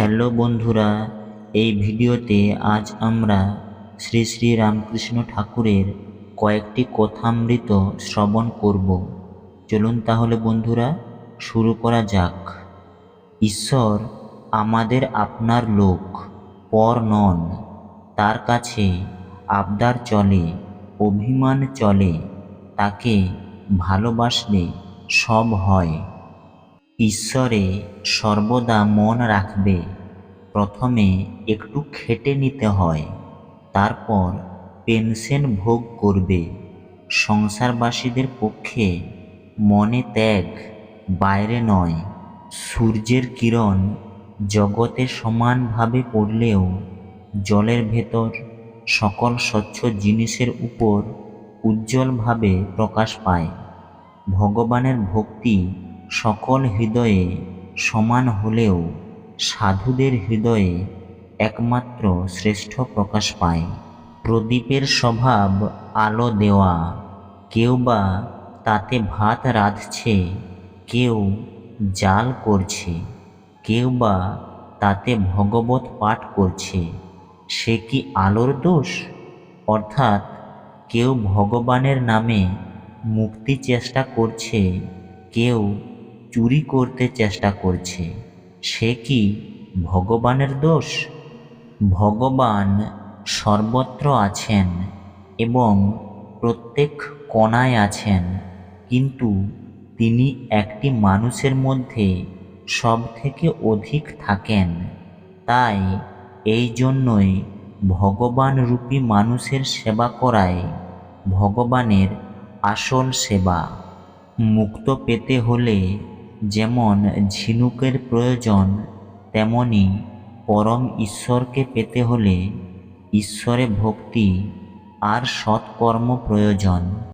Hello বন্ধুরা, এই ভিডিওতে আজ আমরা শ্রী শ্রী রামকৃষ্ণ ঠাকুরের কয়েকটি কথামৃত শ্রবণ করব। চলুন তাহলে বন্ধুরা, শুরু করা যাক। ঈশ্বর আমাদের আপনার লোক, পর নন। তার কাছে আবদার চলে, অভিমান চলে, তাকে ভালোবাসলে সব হয়। ঈশ্বরে সর্বদা মন রাখবে, প্রথমে একটু খেটে নিতে হয়, তারপর পেনশন ভোগ করবে। সংসারবাসীদের পক্ষে মনে ত্যাগ বাইরে নয়, সূর্যের কিরণ জগতে সমানভাবে পড়লেও জলের ভেতর সকল স্বচ্ছ জিনিসের উপর উজ্জ্বলভাবে প্রকাশ পায়। ভগবানের ভক্তি সকল হৃদয়ে সমান হলেও সাধুদের হৃদয়ে একমাত্র শ্রেষ্ঠ প্রকাশ পায়। প্রদীপের স্বভাব আলো দেওয়া, কেউ বা তাতে ভাত রাঁধছে, কেউ জাল করছে, কেউ বা তাতে ভগবত পাঠ করছে। সে কি আলোর দোষ? অর্থাৎ কেউ ভগবানের নামে মুক্তি চেষ্টা করছে, কেউ চুরি করতে চেষ্টা করছে, সে কি ভগবানের দোষ? ভগবান সর্বত্র আছেন এবং প্রত্যেক কণায় আছেন, কিন্তু তিনি একটি মানুষের মধ্যে সব থেকে অধিক থাকেন। তাই এই জন্যই ভগবান রূপী মানুষের সেবা করায় ভগবানের আসল সেবা। মুক্ত পেতে হলে যেমন ঝিনুকের প্রয়োজন তেমনি পরম ঈশ্বরকে পেতে হলে ঈশ্বরে ভক্তি আর সৎকর্ম প্রয়োজন।